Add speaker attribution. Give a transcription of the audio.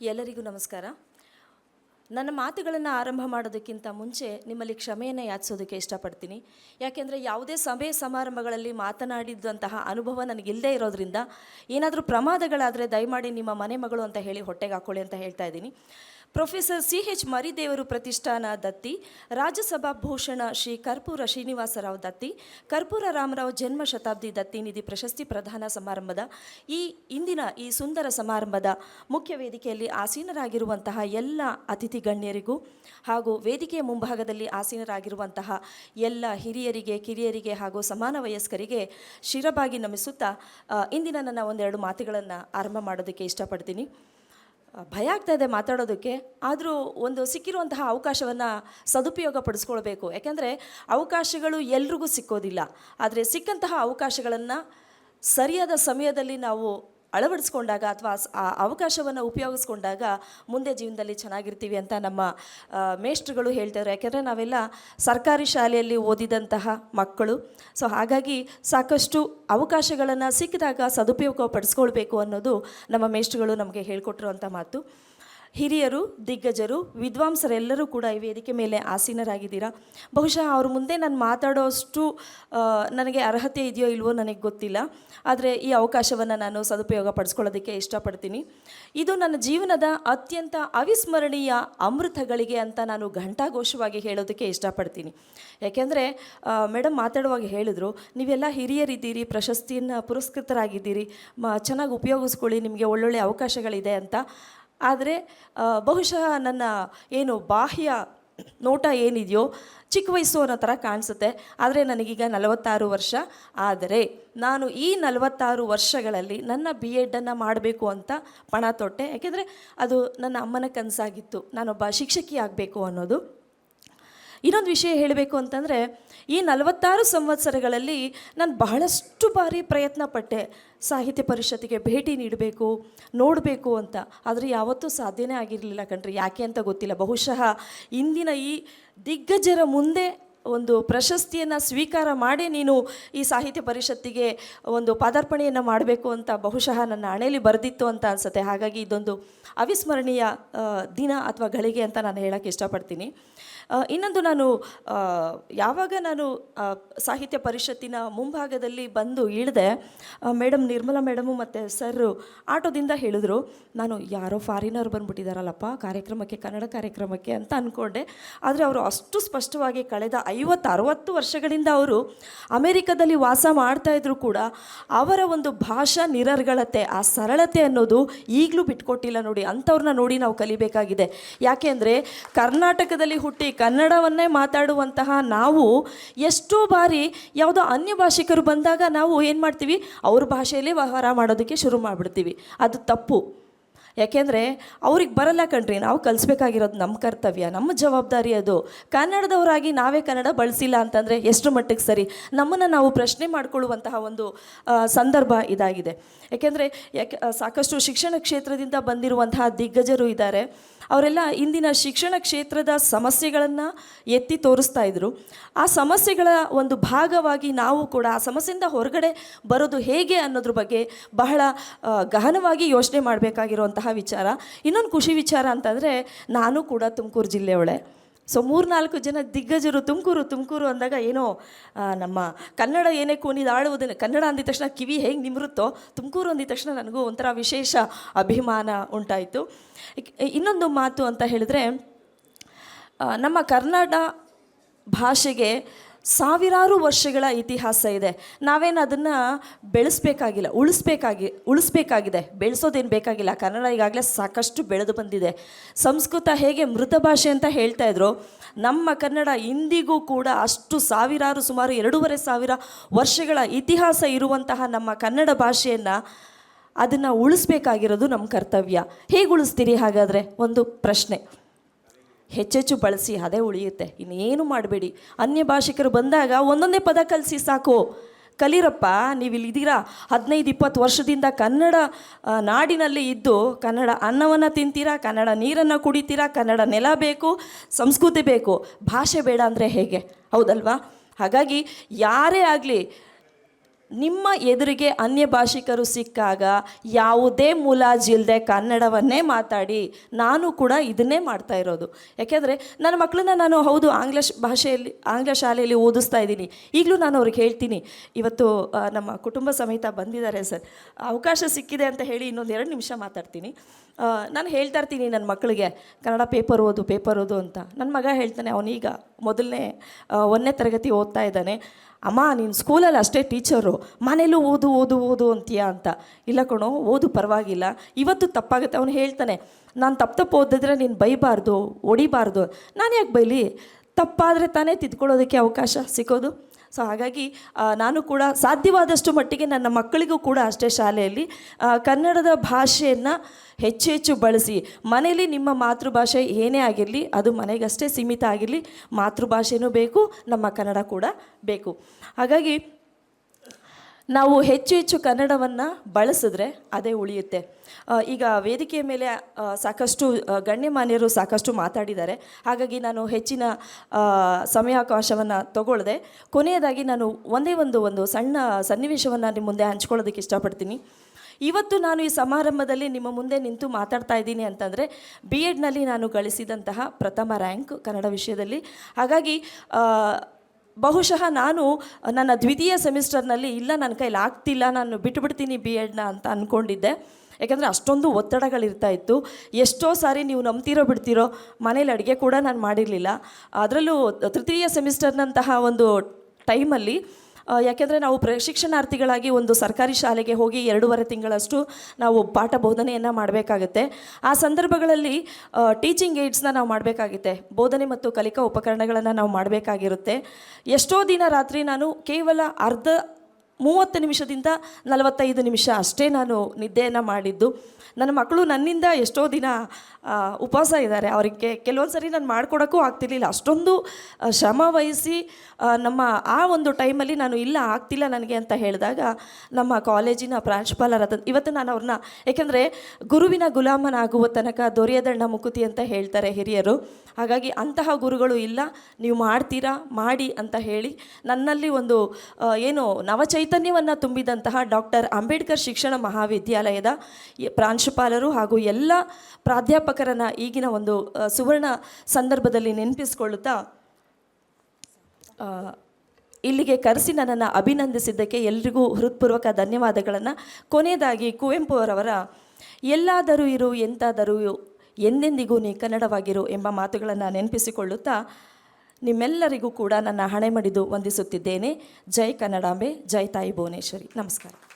Speaker 1: ಎಲ್ಲರಿಗೂ ನಮಸ್ಕಾರ. ನನ್ನ ಮಾತುಗಳನ್ನು ಆರಂಭ ಮಾಡೋದಕ್ಕಿಂತ ಮುಂಚೆ ನಿಮ್ಮಲ್ಲಿ ಕ್ಷಮೆಯನ್ನು ಯಾಚಿಸೋದಕ್ಕೆ ಇಷ್ಟಪಡ್ತೀನಿ. ಯಾಕೆಂದರೆ ಯಾವುದೇ ಸಭೆ ಸಮಾರಂಭಗಳಲ್ಲಿ ಮಾತನಾಡಿದಂತಹ ಅನುಭವ ನನಗಿಲ್ಲದೆ ಇರೋದ್ರಿಂದ ಏನಾದರೂ ಪ್ರಮಾದಗಳಾದರೆ ದಯಮಾಡಿ ನಿಮ್ಮ ಮನೆ ಮಗಳು ಅಂತ ಹೇಳಿ ಹೊಟ್ಟೆಗೆ ಹಾಕ್ಕೊಳ್ಳಿ ಅಂತ ಹೇಳ್ತಾ ಇದ್ದೀನಿ. ಪ್ರೊಫೆಸರ್ ಸಿ ಎಚ್ ಮರಿದೇವರು ಪ್ರತಿಷ್ಠಾನ ದತ್ತಿ, ರಾಜ್ಯಸಭಾ ಭೂಷಣ ಶ್ರೀ ಕರ್ಪೂರ ಶ್ರೀನಿವಾಸರಾವ್ ದತ್ತಿ, ಕರ್ಪೂರ ರಾಮರಾವ್ ಜನ್ಮ ಶತಾಬ್ದಿ ದತ್ತಿ ನಿಧಿ ಪ್ರಶಸ್ತಿ ಪ್ರದಾನ ಸಮಾರಂಭದ ಈ ಇಂದಿನ ಈ ಸುಂದರ ಸಮಾರಂಭದ ಮುಖ್ಯ ವೇದಿಕೆಯಲ್ಲಿ ಆಸೀನರಾಗಿರುವಂತಹ ಎಲ್ಲ ಅತಿಥಿ ಗಣ್ಯರಿಗೂ ಹಾಗೂ ವೇದಿಕೆಯ ಮುಂಭಾಗದಲ್ಲಿ ಆಸೀನರಾಗಿರುವಂತಹ ಎಲ್ಲ ಹಿರಿಯರಿಗೆ, ಕಿರಿಯರಿಗೆ ಹಾಗೂ ಸಮಾನ ವಯಸ್ಕರಿಗೆ ಶಿರಬಾಗಿ ನಮಿಸುತ್ತಾ ಇಂದಿನ ನನ್ನ ಒಂದೆರಡು ಮಾತುಗಳನ್ನು ಆರಂಭ ಮಾಡೋದಕ್ಕೆ ಇಷ್ಟಪಡ್ತೀನಿ. ಭಯ ಆಗ್ತಾ ಇದೆ ಮಾತಾಡೋದಕ್ಕೆ. ಆದರೂ ಒಂದು ಸಿಕ್ಕಿರುವಂತಹ ಅವಕಾಶವನ್ನು ಸದುಪಯೋಗ ಪಡಿಸ್ಕೊಳ್ಬೇಕು ಯಾಕೆಂದರೆ ಅವಕಾಶಗಳು ಎಲ್ರಿಗೂ ಸಿಕ್ಕೋದಿಲ್ಲ. ಆದರೆ ಸಿಕ್ಕಂತಹ ಅವಕಾಶಗಳನ್ನು ಸರಿಯಾದ ಸಮಯದಲ್ಲಿ ನಾವು ಅಳವಡಿಸ್ಕೊಂಡಾಗ ಅಥವಾ ಆ ಅವಕಾಶವನ್ನು ಉಪಯೋಗಿಸ್ಕೊಂಡಾಗ ಮುಂದೆ ಜೀವನದಲ್ಲಿ ಚೆನ್ನಾಗಿರ್ತೀವಿ ಅಂತ ನಮ್ಮ ಮೇಷ್ಟ್ರುಗಳು ಹೇಳ್ತಾರೆ. ಯಾಕೆಂದರೆ ನಾವೆಲ್ಲ ಸರ್ಕಾರಿ ಶಾಲೆಯಲ್ಲಿ ಓದಿದಂತಹ ಮಕ್ಕಳು. ಸೊ ಹಾಗಾಗಿ ಸಾಕಷ್ಟು ಅವಕಾಶಗಳನ್ನು ಸಿಕ್ಕಿದಾಗ ಸದುಪಯೋಗ ಪಡಿಸ್ಕೊಳ್ಬೇಕು ಅನ್ನೋದು ನಮ್ಮ ಮೇಷ್ಟ್ರುಗಳು ನಮಗೆ ಹೇಳ್ಕೊಟ್ಟಿರುವಂಥ ಮಾತು. ಹಿರಿಯರು, ದಿಗ್ಗಜರು, ವಿದ್ವಾಂಸರೆಲ್ಲರೂ ಕೂಡ ಈ ವೇದಿಕೆ ಮೇಲೆ ಆಸೀನರಾಗಿದ್ದೀರಾ? ಬಹುಶಃ ಅವ್ರ ಮುಂದೆ ನಾನು ಮಾತಾಡೋಷ್ಟು ನನಗೆ ಅರ್ಹತೆ ಇದೆಯೋ ಇಲ್ವೋ ನನಗೆ ಗೊತ್ತಿಲ್ಲ. ಆದರೆ ಈ ಅವಕಾಶವನ್ನು ನಾನು ಸದುಪಯೋಗ ಪಡಿಸ್ಕೊಳ್ಳೋದಕ್ಕೆ ಇಷ್ಟಪಡ್ತೀನಿ. ಇದು ನನ್ನ ಜೀವನದ ಅತ್ಯಂತ ಅವಿಸ್ಮರಣೀಯ ಅಮೃತಗಳಿಗೆ ಅಂತ ನಾನು ಘಂಟಾಘೋಷವಾಗಿ ಹೇಳೋದಕ್ಕೆ ಇಷ್ಟಪಡ್ತೀನಿ. ಯಾಕೆಂದರೆ ಮೇಡಮ್ ಮಾತಾಡುವಾಗ ಹೇಳಿದರು, ನೀವೆಲ್ಲ ಹಿರಿಯರಿದ್ದೀರಿ, ಪ್ರಶಸ್ತಿಯನ್ನು ಪುರಸ್ಕೃತರಾಗಿದ್ದೀರಿ, ಮ, ಚೆನ್ನಾಗಿ ಉಪಯೋಗಿಸ್ಕೊಳ್ಳಿ, ನಿಮಗೆ ಒಳ್ಳೊಳ್ಳೆ ಅವಕಾಶಗಳಿದೆ ಅಂತ. ಆದರೆ ಬಹುಶಃ ನನ್ನ ಏನು ಬಾಹ್ಯ ನೋಟ ಏನಿದೆಯೋ ಚಿಕ್ಕ ವಯಸ್ಸು ಅನ್ನೋ ಥರ ಕಾಣಿಸುತ್ತೆ. ಆದರೆ ನನಗೀಗ ನಲವತ್ತಾರು ವರ್ಷ ಆದರೆ, ನಾನು ಈ ನಲವತ್ತಾರು ವರ್ಷಗಳಲ್ಲಿ ನನ್ನ ಬಿ ಎಡನ್ನು ಮಾಡಬೇಕು ಅಂತ ಪಣ ತೊಟ್ಟೆ. ಯಾಕೆಂದರೆ ಅದು ನನ್ನ ಅಮ್ಮನ ಕನಸಾಗಿತ್ತು. ನಾನೊಬ್ಬ ಶಿಕ್ಷಕಿ ಆಗಬೇಕು ಅನ್ನೋದು. ಇನ್ನೊಂದು ವಿಷಯ ಹೇಳಬೇಕು ಅಂತಂದರೆ, ಈ ನಲವತ್ತಾರು ಸಂವತ್ಸರಗಳಲ್ಲಿ ನಾನು ಬಹಳಷ್ಟು ಬಾರಿ ಪ್ರಯತ್ನ ಪಟ್ಟೆ ಸಾಹಿತ್ಯ ಪರಿಷತ್ತಿಗೆ ಭೇಟಿ ನೀಡಬೇಕು, ನೋಡಬೇಕು ಅಂತ. ಆದರೆ ಯಾವತ್ತೂ ಸಾಧ್ಯನೇ ಆಗಿರಲಿಲ್ಲ ಕಣ್ರಿ. ಯಾಕೆ ಅಂತ ಗೊತ್ತಿಲ್ಲ. ಬಹುಶಃ ಇಂದಿನ ಈ ದಿಗ್ಗಜರ ಮುಂದೆ ಒಂದು ಪ್ರಶಸ್ತಿಯನ್ನು ಸ್ವೀಕಾರ ಮಾಡಿ ನೀನು ಈ ಸಾಹಿತ್ಯ ಪರಿಷತ್ತಿಗೆ ಒಂದು ಪಾದಾರ್ಪಣೆಯನ್ನು ಮಾಡಬೇಕು ಅಂತ ಬಹುಶಃ ನನ್ನ ಹಣೆಯಲ್ಲಿ ಬರೆದಿತ್ತು ಅಂತ ಅನಿಸುತ್ತೆ. ಹಾಗಾಗಿ ಇದೊಂದು ಅವಿಸ್ಮರಣೀಯ ದಿನ ಅಥವಾ ಗಳಿಗೆ ಅಂತ ನಾನು ಹೇಳೋಕ್ಕೆ ಇಷ್ಟಪಡ್ತೀನಿ. ಇನ್ನೊಂದು ನಾನು ಯಾವಾಗ ನಾನು ಸಾಹಿತ್ಯ ಪರಿಷತ್ತಿನ ಮುಂಭಾಗದಲ್ಲಿ ಬಂದು ಇಳಿದೆ ಮೇಡಮ್ ನಿರ್ಮಲಾ ಮೇಡಮು ಮತ್ತು ಸರ್ ಆಟೋದಿಂದ ಹೇಳಿದ್ರು, ನಾನು ಯಾರೋ ಫಾರಿನರ್ ಬಂದುಬಿಟ್ಟಿದ್ದಾರಲ್ಲಪ್ಪ ಕಾರ್ಯಕ್ರಮಕ್ಕೆ, ಕನ್ನಡ ಕಾರ್ಯಕ್ರಮಕ್ಕೆ ಅಂತ ಅಂದ್ಕೊಂಡೆ ಆದರೆ ಅವರು ಅಷ್ಟು ಸ್ಪಷ್ಟವಾಗಿ ಕಳೆದ ಐವತ್ತು ಅರವತ್ತು ವರ್ಷಗಳಿಂದ ಅವರು ಅಮೆರಿಕದಲ್ಲಿ ವಾಸ ಮಾಡ್ತಾ ಇದ್ರು ಕೂಡ ಅವರ ಒಂದು ಭಾಷಾ ನಿರರ್ಗಳತೆ, ಆ ಸರಳತೆ ಅನ್ನೋದು ಈಗಲೂ ಬಿಟ್ಕೊಟ್ಟಿಲ್ಲ ನೋಡಿ, ಅಂಥವ್ರನ್ನ ನೋಡಿ ನಾವು ಕಲಿಬೇಕಾಗಿದೆ. ಯಾಕೆ ಅಂದರೆ ಕರ್ನಾಟಕದಲ್ಲಿ ಹುಟ್ಟಿ ಕನ್ನಡವನ್ನೇ ಮಾತಾಡುವಂತಹ ನಾವು ಎಷ್ಟೋ ಬಾರಿ ಯಾವುದೋ ಅನ್ಯ ಭಾಷಿಕರು ಬಂದಾಗ ನಾವು ಏನು ಮಾಡ್ತೀವಿ? ಅವ್ರ ಭಾಷೆಯಲ್ಲೇ ವ್ಯವಹಾರ ಮಾಡೋದಕ್ಕೆ ಶುರು ಮಾಡಿಬಿಡ್ತೀವಿ. ಅದು ತಪ್ಪು. ಯಾಕೆಂದರೆ ಅವ್ರಿಗೆ ಬರಲ್ಲ ಕಣ್ರಿ, ನಾವು ಕಲಿಸ್ಬೇಕಾಗಿರೋದು ನಮ್ಮ ಕರ್ತವ್ಯ, ನಮ್ಮ ಜವಾಬ್ದಾರಿ ಅದು. ಕನ್ನಡದವರಾಗಿ ನಾವೇ ಕನ್ನಡ ಬಳಸಿಲ್ಲ ಅಂತಂದರೆ ಎಷ್ಟು ಮಟ್ಟಿಗೆ ಸರಿ? ನಮ್ಮನ್ನು ನಾವು ಪ್ರಶ್ನೆ ಮಾಡಿಕೊಳ್ಳುವಂತಹ ಒಂದು ಸಂದರ್ಭ ಇದಾಗಿದೆ. ಯಾಕೆಂದರೆ ಯಾಕೆ ಸಾಕಷ್ಟು ಶಿಕ್ಷಣ ಕ್ಷೇತ್ರದಿಂದ ಬಂದಿರುವಂತಹ ದಿಗ್ಗಜರು ಇದ್ದಾರೆ. ಅವರೆಲ್ಲ ಇಂದಿನ ಶಿಕ್ಷಣ ಕ್ಷೇತ್ರದ ಸಮಸ್ಯೆಗಳನ್ನು ಎತ್ತಿ ತೋರಿಸ್ತಾ ಇದ್ರು. ಆ ಸಮಸ್ಯೆಗಳ ಒಂದು ಭಾಗವಾಗಿ ನಾವು ಕೂಡ, ಆ ಸಮಸ್ಯೆಯಿಂದ ಹೊರಗಡೆ ಬರೋದು ಹೇಗೆ ಅನ್ನೋದ್ರ ಬಗ್ಗೆ ಬಹಳ ಗಹನವಾಗಿ ಯೋಚನೆ ಮಾಡಬೇಕಾಗಿರುವಂತಹ ವಿಚಾರ. ಇನ್ನೊಂದು ಖುಷಿ ವಿಚಾರ ಅಂತಂದರೆ ನಾನು ಕೂಡ ತುಮಕೂರು ಜಿಲ್ಲೆಯವಳೆ. ಸೊ ಮೂರ್ನಾಲ್ಕು ಜನ ದಿಗ್ಗಜರು ತುಮಕೂರು ತುಮಕೂರು ಅಂದಾಗ ಏನೋ ನಮ್ಮ ಕನ್ನಡ ಏನೇ ಕೂನಿದಾಳುವುದನ್ನು ಕನ್ನಡ ಅಂದಿದ ತಕ್ಷಣ ಕಿವಿ ಹೇಗೆ ನಿಮರುತ್ತೋ, ತುಮಕೂರು ಅಂದಿದ ತಕ್ಷಣ ನನಗೂ ಒಂಥರ ವಿಶೇಷ ಅಭಿಮಾನ ಉಂಟಾಯಿತು. ಇನ್ನೊಂದು ಮಾತು ಅಂತ ಹೇಳಿದ್ರೆ ನಮ್ಮ ಕನ್ನಡ ಭಾಷೆಗೆ ಸಾವಿರಾರು ವರ್ಷಗಳ ಇತಿಹಾಸ ಇದೆ. ನಾವೇನು ಅದನ್ನು ಬೆಳೆಸ್ಬೇಕಾಗಿಲ್ಲ, ಉಳಿಸ್ಬೇಕಾಗಿ, ಉಳಿಸ್ಬೇಕಾಗಿದೆ. ಬೆಳೆಸೋದೇನು ಬೇಕಾಗಿಲ್ಲ. ಕನ್ನಡ ಈಗಾಗಲೇ ಸಾಕಷ್ಟು ಬೆಳೆದು ಬಂದಿದೆ. ಸಂಸ್ಕೃತ ಹೇಗೆ ಮೃತ ಭಾಷೆ ಅಂತ ಹೇಳ್ತಾ ಇದ್ರು. ನಮ್ಮ ಕನ್ನಡ ಇಂದಿಗೂ ಕೂಡ ಅಷ್ಟು ಸಾವಿರಾರು, ಸುಮಾರು ಎರಡೂವರೆ ಸಾವಿರ ವರ್ಷಗಳ ಇತಿಹಾಸ ಇರುವಂತಹ ನಮ್ಮ ಕನ್ನಡ ಭಾಷೆಯನ್ನು ಅದನ್ನು ಉಳಿಸ್ಬೇಕಾಗಿರೋದು ನಮ್ಮ ಕರ್ತವ್ಯ. ಹೇಗೆ ಉಳಿಸ್ತೀರಿ ಹಾಗಾದರೆ? ಒಂದು ಪ್ರಶ್ನೆ. ಹೆಚ್ಚೆಚ್ಚು ಬಳಸಿ ಅದೇ ಉಳಿಯುತ್ತೆ. ಇನ್ನೇನು ಮಾಡಬೇಡಿ. ಅನ್ಯ ಭಾಷಿಕರು ಬಂದಾಗ ಒಂದೊಂದೇ ಪದ ಕಲಿಸಿ ಸಾಕು. ಕಲೀರಪ್ಪ ನೀವು ಇಲ್ಲಿದ್ದೀರಾ ಹದಿನೈದು, ಇಪ್ಪತ್ತು ವರ್ಷದಿಂದ ಕನ್ನಡ ನಾಡಿನಲ್ಲಿ ಇದ್ದು ಕನ್ನಡ ಅನ್ನವನ್ನು ತಿಂತೀರಾ? ಕನ್ನಡ ನೀರನ್ನು ಕುಡಿತೀರಾ? ಕನ್ನಡ ನೆಲ ಬೇಕು? ಸಂಸ್ಕೃತಿ ಬೇಕು? ಭಾಷೆ ಬೇಡ ಅಂದರೆ ಹೇಗೆ? ಹೌದಲ್ವಾ? ಹಾಗಾಗಿ ಯಾರೇ ಆಗಲಿ ನಿಮ್ಮ ಎದುರಿಗೆ ಅನ್ಯ ಭಾಷಿಕರು ಸಿಕ್ಕಾಗ ಯಾವುದೇ ಮುಲಾಜಿಲ್ಲದೆ ಕನ್ನಡವನ್ನೇ ಮಾತಾಡಿ ನಾನು ಕೂಡ ಇದನ್ನೇ ಮಾಡ್ತಾ ಇರೋದು. ಯಾಕೆಂದರೆ ನನ್ನ ಮಕ್ಕಳನ್ನ ನಾನು ಹೌದು ಆಂಗ್ಲ ಭಾಷೆಯಲ್ಲಿ, ಆಂಗ್ಲ ಶಾಲೆಯಲ್ಲಿ ಓದಿಸ್ತಾ ಇದ್ದೀನಿ. ಈಗಲೂ ನಾನು ಅವ್ರಿಗೆ ಹೇಳ್ತೀನಿ. ಇವತ್ತು ನಮ್ಮ ಕುಟುಂಬ ಸಮೇತ ಬಂದಿದ್ದಾರೆ ಸರ್. ಅವಕಾಶ ಸಿಕ್ಕಿದೆ ಅಂತ ಹೇಳಿ ಇನ್ನೊಂದು ಎರಡು ನಿಮಿಷ ಮಾತಾಡ್ತೀನಿ. ನಾನು ಹೇಳ್ತಾ ಇರ್ತೀನಿ ನನ್ನ ಮಕ್ಕಳಿಗೆ, ಕನ್ನಡ ಪೇಪರ್ ಓದು ಪೇಪರ್ ಓದು ಅಂತ. ನನ್ನ ಮಗ ಹೇಳ್ತಾನೆ, ಅವನೀಗ ಮೊದಲನೇ ಒಂದನೇ ತರಗತಿ ಓದ್ತಾ ಇದ್ದಾನೆ. ಅಮ್ಮ, ನೀನು ಸ್ಕೂಲಲ್ಲಿ ಅಷ್ಟೇ ಟೀಚರು, ಮನೇಲೂ ಓದು ಓದು ಓದು ಅಂತೀಯ ಅಂತ. ಇಲ್ಲ ಕಣೋ, ಓದು ಪರವಾಗಿಲ್ಲ. ಇವತ್ತು ತಪ್ಪಾಗುತ್ತೆ, ಅವನು ಹೇಳ್ತಾನೆ, ನಾನು ತಪ್ಪು ತಪ್ಪು ಓದಿದ್ರೆ ನೀನು ಬೈಬಾರ್ದು ಹೊಡಿಬಾರ್ದು ನಾನು ಯಾಕೆ ಬೈಲಿ? ತಪ್ಪಾದರೆ ತಾನೇ ತಿದ್ಕೊಳ್ಳೋದಕ್ಕೆ ಅವಕಾಶ ಸಿಗೋದು. ಸೊ ಹಾಗಾಗಿ ನಾನು ಕೂಡ ಸಾಧ್ಯವಾದಷ್ಟು ಮಟ್ಟಿಗೆ ನನ್ನ ಮಕ್ಕಳಿಗೂ ಕೂಡ ಅಷ್ಟೇ ಶಾಲೆಯಲ್ಲಿ ಕನ್ನಡದ ಭಾಷೆಯನ್ನು ಹೆಚ್ಚು ಹೆಚ್ಚು ಬಳಸಿ. ಮನೆಯಲ್ಲಿ ನಿಮ್ಮ ಮಾತೃಭಾಷೆ ಏನೇ ಆಗಿರಲಿ, ಅದು ಮನೆಗಷ್ಟೇ ಸೀಮಿತ ಆಗಿರಲಿ, ಮಾತೃಭಾಷೆನೂ ಬೇಕು, ನಮ್ಮ ಕನ್ನಡ ಕೂಡ ಬೇಕು. ಹಾಗಾಗಿ ನಾವು ಹೆಚ್ಚು ಹೆಚ್ಚು ಕನ್ನಡವನ್ನು ಬಳಸಿದ್ರೆ ಅದೇ ಉಳಿಯುತ್ತೆ. ಈಗ ವೇದಿಕೆಯ ಮೇಲೆ ಸಾಕಷ್ಟು ಗಣ್ಯಮಾನ್ಯರು ಸಾಕಷ್ಟು ಮಾತಾಡಿದ್ದಾರೆ. ಹಾಗಾಗಿ ನಾನು ಹೆಚ್ಚಿನ ಸಮಯಾವಕಾಶವನ್ನು ತಗೊಳ್ಳದೆ ಕೊನೆಯದಾಗಿ ನಾನು ಒಂದೇ ಒಂದು ಒಂದು ಸಣ್ಣ ಸನ್ನಿವೇಶವನ್ನು ನಿಮ್ಮ ಮುಂದೆ ಹಂಚ್ಕೊಳ್ಳೋದಕ್ಕೆ ಇಷ್ಟಪಡ್ತೀನಿ. ಇವತ್ತು ನಾನು ಈ ಸಮಾರಂಭದಲ್ಲಿ ನಿಮ್ಮ ಮುಂದೆ ನಿಂತು ಮಾತಾಡ್ತಾ ಇದ್ದೀನಿ ಅಂತಂದರೆ ಬಿ ಎಡ್ನಲ್ಲಿ ನಾನು ಗಳಿಸಿದಂತಹ ಪ್ರಥಮ ರ್ಯಾಂಕ್ ಕನ್ನಡ ವಿಷಯದಲ್ಲಿ. ಹಾಗಾಗಿ ಬಹುಶಃ ನಾನು ನನ್ನ ದ್ವಿತೀಯ ಸೆಮಿಸ್ಟರ್ನಲ್ಲಿ ಇಲ್ಲ, ನನ್ನ ಕೈಲಿ ಆಗ್ತಿಲ್ಲ, ನಾನು ಬಿಟ್ಟುಬಿಡ್ತೀನಿ ಬಿ ಎಡ್ನ ಅಂತ ಅಂದ್ಕೊಂಡಿದ್ದೆ ಯಾಕಂದರೆ ಅಷ್ಟೊಂದು ಒತ್ತಡಗಳಿರ್ತಾ ಇತ್ತು. ಎಷ್ಟೋ ಸಾರಿ ನೀವು ನಂಬ್ತಿರೋ ಬಿಡ್ತಿರೋ ಮನೇಲಿ ಅಡುಗೆ ಕೂಡ ನಾನು ಮಾಡಿರಲಿಲ್ಲ. ಅದರಲ್ಲೂ ತೃತೀಯ ಸೆಮಿಸ್ಟರ್ನಂತಹ ಒಂದು ಟೈಮಲ್ಲಿ ಯಾಕೆಂದರೆ ನಾವು ಪ್ರಶಿಕ್ಷಣಾರ್ಥಿಗಳಾಗಿ ಒಂದು ಸರ್ಕಾರಿ ಶಾಲೆಗೆ ಹೋಗಿ ಎರಡೂವರೆ ತಿಂಗಳಷ್ಟು ನಾವು ಪಾಠ ಬೋಧನೆಯನ್ನು ಮಾಡಬೇಕಾಗುತ್ತೆ. ಆ ಸಂದರ್ಭಗಳಲ್ಲಿ ಟೀಚಿಂಗ್ ಏಡ್ಸ್ನ ನಾವು ಮಾಡಬೇಕಾಗುತ್ತೆ. ಬೋಧನೆ ಮತ್ತು ಕಲಿಕಾ ಉಪಕರಣಗಳನ್ನು ನಾವು ಮಾಡಬೇಕಾಗಿರುತ್ತೆ. ಎಷ್ಟೋ ದಿನ ರಾತ್ರಿ ನಾನು ಕೇವಲ ಅರ್ಧ ಮೂವತ್ತು ನಿಮಿಷದಿಂದ ನಲವತ್ತೈದು ನಿಮಿಷ ಅಷ್ಟೇ ನಾನು ನಿದ್ದೆಯನ್ನು ಮಾಡಿದ್ದು. ನನ್ನ ಮಕ್ಕಳು ನನ್ನಿಂದ ಎಷ್ಟೋ ದಿನ ಉಪವಾಸ ಇದ್ದಾರೆ. ಅವರಿಗೆ ಕೆಲವೊಂದು ಸರಿ ನಾನು ಮಾಡ್ಕೊಡೋಕ್ಕೂ ಆಗ್ತಿರ್ಲಿಲ್ಲ. ಅಷ್ಟೊಂದು ಶ್ರಮ ವಹಿಸಿ ನಮ್ಮ ಆ ಒಂದು ಟೈಮಲ್ಲಿ ನಾನು ಇಲ್ಲ, ಆಗ್ತಿಲ್ಲ ನನಗೆ ಅಂತ ಹೇಳಿದಾಗ ನಮ್ಮ ಕಾಲೇಜಿನ ಪ್ರಾಂಶುಪಾಲರಾದ ಇವತ್ತು ನಾನು ಅವ್ರನ್ನ, ಏಕೆಂದರೆ ಗುರುವಿನ ಗುಲಾಮನಾಗುವ ತನಕ ದೊರೆಯದಣ್ಣ ಮುಕುತಿ ಅಂತ ಹೇಳ್ತಾರೆ ಹಿರಿಯರು. ಹಾಗಾಗಿ ಅಂತಹ ಗುರುಗಳು ಇಲ್ಲ, ನೀವು ಮಾಡ್ತೀರಾ, ಮಾಡಿ ಅಂತ ಹೇಳಿ ನನ್ನಲ್ಲಿ ಒಂದು ಏನು ಏನು ನವಚೈತನ್ಯವನ್ನು ತುಂಬಿದಂತಹ ಡಾಕ್ಟರ್ ಅಂಬೇಡ್ಕರ್ ಶಿಕ್ಷಣ ಮಹಾವಿದ್ಯಾಲಯದ ಪ್ರಾಂಶುಪಾಲರು ಹಾಗೂ ಎಲ್ಲ ಪ್ರಾಧ್ಯಾಪಕರನ್ನು ಈಗಿನ ಒಂದು ಸುವರ್ಣ ಸಂದರ್ಭದಲ್ಲಿ ನೆನಪಿಸಿಕೊಳ್ಳುತ್ತಾ ಇಲ್ಲಿಗೆ ಕರೆಸಿ ನನ್ನನ್ನು ಅಭಿನಂದಿಸಿದ್ದಕ್ಕೆ ಎಲ್ರಿಗೂ ಹೃತ್ಪೂರ್ವಕ ಧನ್ಯವಾದಗಳನ್ನು. ಕೊನೆಯದಾಗಿ ಕುವೆಂಪು ಅವರವರ, ಎಲ್ಲಾದರೂ ಇರು, ಎಂತಾದರೂ ಎಂದೆಂದಿಗೂ ನೀ ಕನ್ನಡವಾಗಿರು ಎಂಬ ಮಾತುಗಳನ್ನು ನೆನಪಿಸಿಕೊಳ್ಳುತ್ತಾ ನಿಮ್ಮೆಲ್ಲರಿಗೂ ಕೂಡ ನನ್ನ ಹಣೆ ಮಡಿದು ವಂದಿಸುತ್ತಿದ್ದೇನೆ. ಜೈ ಕನ್ನಡಾಂಬೆ ಜೈ ತಾಯಿ ಭುವನೇಶ್ವರಿ. ನಮಸ್ಕಾರ.